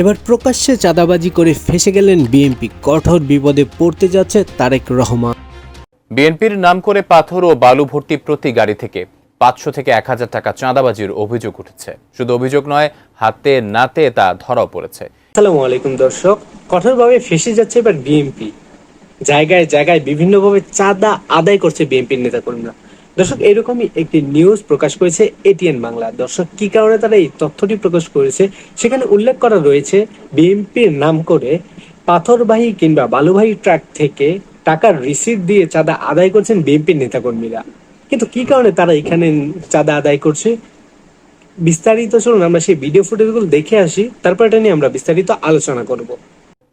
এবার প্রকাশ্যে চাঁদাবাজি করে ফেসে গেলেন বিএনপি। কঠোর বিপদে পড়তে যাচ্ছে তারেক রহমান। বিএনপির নাম করে পাথর ও বালু ভর্তি প্রতি গাড়ি থেকে পাঁচশো থেকে এক হাজার টাকা চাঁদাবাজির অভিযোগ উঠেছে। শুধু অভিযোগ নয় হাতে নাতে তা ধরাও পড়েছে। আসসালামু আলাইকুম দর্শক কঠোরভাবে ফেসে যাচ্ছে এবার বিএনপি। জায়গায় জায়গায় বিভিন্নভাবে চাঁদা আদায় করছে বিএনপির নেতাকর্মীরা। দর্শক, এরকমই একটি নিউজ প্রকাশ করেছে এটিএন বাংলা। দর্শক, কি কারণে তারা এই তথ্যটি প্রকাশ করেছে সেখানে উল্লেখ করা রয়েছে বিএনপির নাম করে পাথরবাহী কিংবা বালুবাহী ট্রাক থেকে টাকার রিসিট দিয়ে চাঁদা আদায় করছেন বিএনপির নেতাকর্মীরা। কিন্তু কি কারণে তারা এখানে চাঁদা আদায় করছে? বিস্তারিত চলুন, আমরা সেই ভিডিও ফুটেজগুলো দেখে আসি, তারপর এটা নিয়ে আমরা বিস্তারিত আলোচনা করব।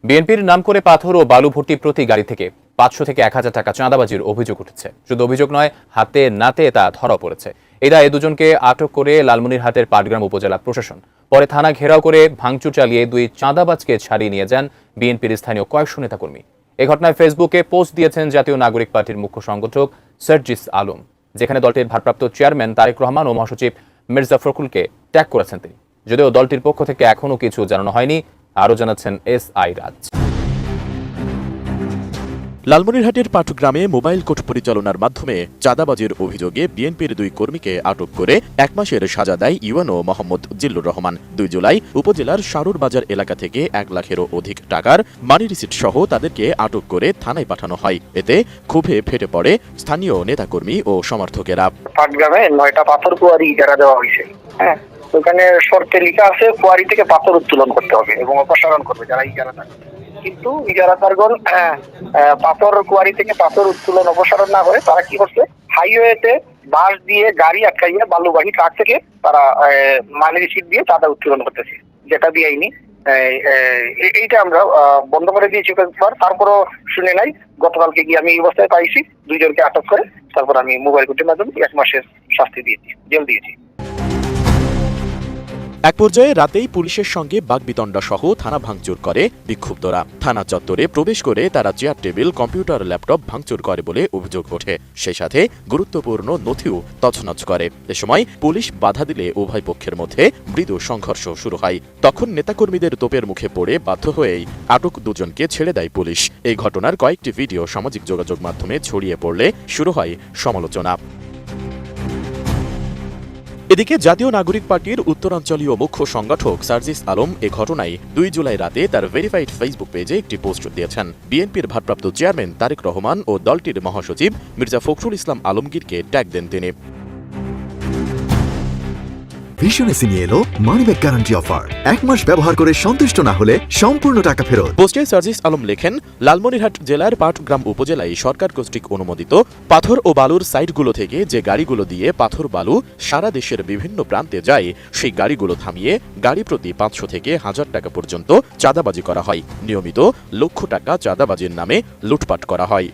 বিএনপির নাম করে পাথর ও বালু ভর্তি প্রতি গাড়ি থেকে পাঁচশো থেকে এক হাজার টাকা চাঁদাবাজির অভিযোগ উঠেছে। শুধু অভিযোগ নয়, হাতে নাতে তা ধরা পড়েছে। এই দায়ে দুজনকে আটক করে লালমনিরহাটের পাটগ্রাম উপজেলা প্রশাসন। পরে থানা ঘেরাও করে ভাঙচুর চালিয়ে দুই চাঁদাবাজকে ছাড়িয়ে নিয়ে যান বিএনপির স্থানীয় কয়েকশো নেতাকর্মী। এ ঘটনায় ফেসবুকে পোস্ট দিয়েছেন জাতীয় নাগরিক পার্টির মুখ্য সংগঠক সার্জিস আলম, যেখানে দলটির ভারপ্রাপ্ত চেয়ারম্যান তারেক রহমান ও মহাসচিব মির্জা ফখরুলকে ট্যাগ করেছেন তিনি। যদিও দলটির পক্ষ থেকে এখনও কিছু জানানো হয়নি আরও জানাচ্ছেন এস আই রাজ। লালমনিরহাটের পাটগ্রামে মোবাইল কোর্ট পরিচালনার মাধ্যমে চাঁদাবাজির অভিযোগে বিএনপির দুই কর্মীকে আটক করে এক মাসের সাজা দেয় ইউএনও মোহাম্মদ জিল্লুর রহমান। দুই জুলাই উপজেলার সারুর বাজার এলাকা থেকে এক লাখেরও অধিক টাকার মানি রিসিট সহ তাদেরকে আটক করে থানায় পাঠানো হয়। এতে ক্ষোভে ফেটে পড়ে স্থানীয় নেতাকর্মী ও সমর্থকেরা। পাটগ্রামে নয়টা পাথর কুয়ারি ইজারা দেওয়া হয়েছে। হ্যাঁ ওখানে শর্তে লেখা আছে, কুয়ারি থেকে পাথর উত্তোলন করতে হবে এবং অপসারণ করবে যারা ইজারাদার কিন্তু ইজারাদারগণ পাথর, কুয়ারি থেকে পাথর উত্তোলন, অপসারণ না করে তারা কি করছে? হাইওয়েতে বাস দিয়ে গাড়ি আটকাইয়া বালুবাহী ট্রাক থেকে তারা মানি রিসিট দিয়ে চাঁদা উত্তোলন করতেছে। যেটা দিয়েনি এইটা আমরা বন্ধ করে দিয়েছি কয়েকবার। তারপরও শুনে নাই। গতকালকে গিয়ে আমি এই অবস্থায় পাইছি। দুইজনকে আটক করে তারপর আমি মোবাইল কোর্টের মাধ্যমে এক মাসের শাস্তি দিয়েছি, জেল দিয়েছি। এক পর্যায়ে রাতেই পুলিশের সঙ্গে বাগবিতণ্ডা সহ থানা ভাঙচুর করে বিক্ষুব্ধরা। থানা চত্বরে প্রবেশ করে তারা চেয়ার টেবিল, কম্পিউটার, ল্যাপটপ ভাঙচুর করে বলে অভিযোগ ওঠে। সেই সাথে গুরুত্বপূর্ণ নথিও তছনছ করে। এ সময় পুলিশ বাধা দিলে উভয় পক্ষের মধ্যে মৃদু সংঘর্ষ শুরু হয়। তখন নেতাকর্মীদের তোপের মুখে পড়ে বাধ্য হয়েই আটক দুজনকে ছেড়ে দেয় পুলিশ। এই ঘটনার কয়েকটি ভিডিও সামাজিক যোগাযোগ মাধ্যমে ছড়িয়ে পড়লে শুরু হয় সমালোচনা। এদিকে জাতীয় নাগরিক পার্টির উত্তরাঞ্চলীয় মুখ্য সংগঠক সার্জিস আলম এ ঘটনায় দুই জুলাই রাতে তার ভেরিফাইড ফেসবুক পেজে একটি পোস্ট দিয়েছেন। বিএনপির ভারপ্রাপ্ত চেয়ারম্যান তারেক রহমান ও দলটির মহাসচিব মির্জা ফখরুল ইসলাম আলমগীরকে ট্যাগ দেন তিনি। ভীষণ এসে নিয়ে এলো মানিব্যাগ গ্যারান্টি অফার এক মাস ব্যবহার করে সন্তুষ্ট না হলে সম্পূর্ণ টাকা ফেরত। পোস্টে সার্জিস আলম লেখেন, লালমনিরহাট জেলার পাটগ্রাম উপজেলায় সরকার কর্তৃক অনুমোদিত পাথর ও বালুর সাইটগুলো থেকে যে গাড়িগুলো দিয়ে পাথর, বালু সারা দেশের বিভিন্ন প্রান্তে যায়, সেই গাড়িগুলো থামিয়ে গাড়ি প্রতি পাঁচশো থেকে হাজার টাকা পর্যন্ত চাঁদাবাজি করা হয়। নিয়মিত লক্ষ টাকা চাঁদাবাজির নামে লুটপাট করা হয়।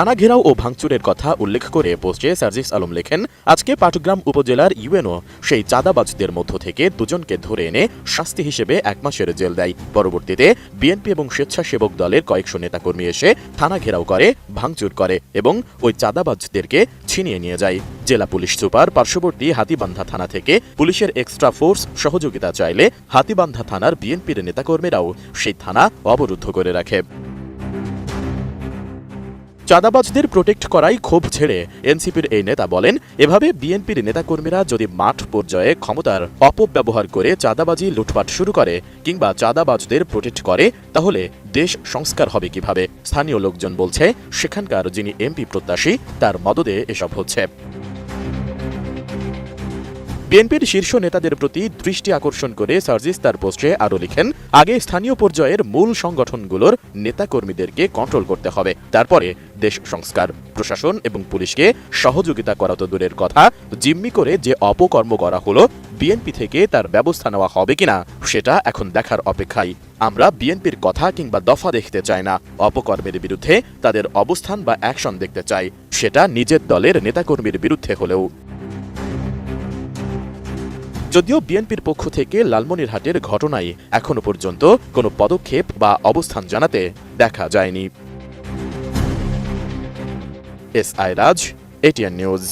থানা ঘেরাও ও ভাঙচুরের কথা উল্লেখ করে পোস্টে সার্জিস আলম লেখেন, আজকে পাটগ্রাম উপজেলার ইউএনও সেই চাঁদাবাজদের মধ্য থেকে দুজনকে ধরে এনে শাস্তি হিসেবে এক মাসের জেল দেয়। পরবর্তীতে বিএনপি এবং স্বেচ্ছাসেবক দলের কয়েকশো নেতাকর্মী এসে থানা ঘেরাও করে, ভাঙচুর করে এবং ওই চাঁদাবাজদেরকে ছিনিয়ে নিয়ে যায়। জেলা পুলিশ সুপার পার্শ্ববর্তী হাতিবান্ধা থানা থেকে পুলিশের এক্সট্রা ফোর্স সহযোগিতা চাইলে হাতিবান্ধা থানার বিএনপির নেতাকর্মীরাও সেই থানা অবরুদ্ধ করে রাখে। চাঁদাবাজদের প্রোটেক্ট করাই ক্ষোভ ছেড়ে এনসিপির এই নেতা বলেন, এভাবে বিএনপির নেতাকর্মীরা যদি মাঠ পর্যায়ে ক্ষমতার অপব্যবহার করে চাঁদাবাজি, লুটপাট শুরু করে কিংবা চাঁদাবাজদের প্রোটেক্ট করে, তাহলে দেশ সংস্কার হবে কীভাবে? স্থানীয় লোকজন বলছে, সেখানকার যিনি এমপি প্রত্যাশী, তার মদদে এসব হচ্ছে। বিএনপির শীর্ষ নেতাদের প্রতি দৃষ্টি আকর্ষণ করে সার্জিস তার পোস্টে আরও লিখেন, আগে স্থানীয় পর্যায়ের মূল সংগঠনগুলোর নেতাকর্মীদেরকে কন্ট্রোল করতে হবে। তারপরে দেশ সংস্কার, প্রশাসন এবং পুলিশকে সহযোগিতা করা তো দূরের কথা। জিম্মি করে যে অপকর্ম করা হলো, বিএনপি থেকে তার ব্যবস্থা নেওয়া হবে কিনা, সেটা এখন দেখার অপেক্ষায়। আমরা বিএনপির কথা কিংবা দফা দেখতে চাই না। অপকর্মের বিরুদ্ধে তাদের অবস্থান বা অ্যাকশন দেখতে চাই। সেটা নিজের দলের নেতাকর্মীর বিরুদ্ধে হলেও। যদিও বিএনপির পক্ষ থেকে লালমনিরহাটের ঘটনায় এখনও পর্যন্ত কোনো পদক্ষেপ বা অবস্থান জানাতে দেখা যায়নি। S I Raj, ATN news.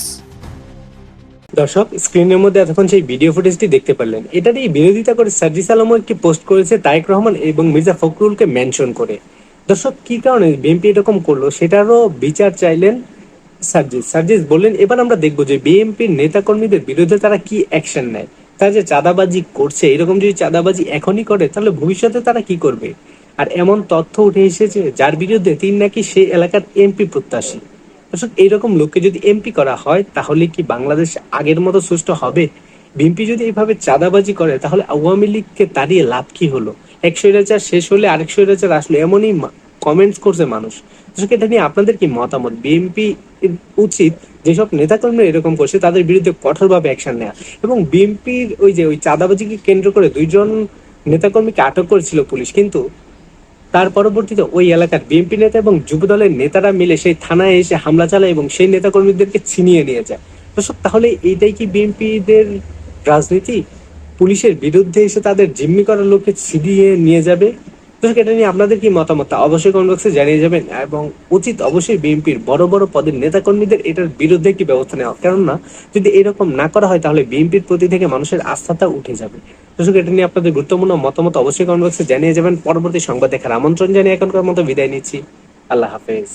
দর্শক, স্ক্রিনের মধ্যে এতক্ষণ সেই ভিডিও ফুটেজটি দেখতে পারলেন। এটা নিয়ে বিরোধিতা করে সার্জিস আলমও একটি পোস্ট করেছে তারেক রহমান এবং মির্জা ফখরুলকে মেনশন করে। দর্শক, কি কারণে বিএনপি এরকম করল সেটারও বিচার চাইলেন সার্জিস। সার্জিস বললেন, এবার আমরা দেখব যে বিএনপির নেতাকর্মীদের বিরুদ্ধে তারা কি অ্যাকশন নেয়। তারা যে চাঁদাবাজি করছে, এরকম যদি চাঁদাবাজি এখনই করে, তাহলে ভবিষ্যতে তারা কি করবে? আর এমন তথ্য উঠে এসেছে যার বিরুদ্ধে তিনি নাকি সেই এলাকার এমপি প্রত্যাশী। দর্শক, এইরকম লোককে যদি এমপি করা হয়, তাহলে কি বাংলাদেশ আগের মতো সুষ্ঠু হবে? বিএনপি যদি এইভাবে চাঁদাবাজি করে, তাহলে আওয়ামী লীগকে তাড়িয়ে লাভ কি হলো? এক স্বৈরাচার শেষ হলে আরেক স্বৈরাচার আসলো, এমনই কমেন্টস করছে মানুষ। এটা নিয়ে আপনাদের কি মতামত? বিএনপি উচিত যেসব নেতাকর্মী এরকম করছে, তাদের বিরুদ্ধে কঠোরভাবে অ্যাকশন নেওয়া এবং বিএনপির ওই যে ওই চাঁদাবাজিকে কেন্দ্র করে দুইজন নেতাকর্মীকে আটক করেছিল পুলিশ, কিন্তু তার পরবর্তীতে ওই এলাকার বিএনপি নেতা এবং যুব দলের নেতারা মিলে সেই থানায় এসে হামলা চালায় এবং সেই নেতাকর্মীদেরকে ছিনিয়ে নিয়ে যায়। দর্শক, তাহলে এইটাই কি বিএনপিদের রাজনীতি? পুলিশের বিরুদ্ধে এসে তাদের জিম্মি করার লোককে ছিনিয়ে নিয়ে যাবে? এটা নিয়ে আপনাদের কি মতামত? অবশ্যই কমেন্ট বক্সে জানিয়ে যাবেন এবং উচিত অবশ্যই বিএনপির বড় বড় পদের নেতাকর্মীদের এটার বিরুদ্ধে কি ব্যবস্থা নেওয়া? কেননা, যদি এরকম না করা হয়, তাহলে বিএনপির প্রতি থেকে মানুষের আস্থাটা উঠে যাবে। দর্শক, এটা নিয়ে আপনাদের গুরুত্বপূর্ণ মতামত অবশ্যই কমেন্ট বক্সে জানিয়ে যাবেন। পরবর্তী সংবাদ দেখার আমন্ত্রণ জানিয়ে এখনকার মতো বিদায় নিচ্ছি। আল্লাহ হাফেজ।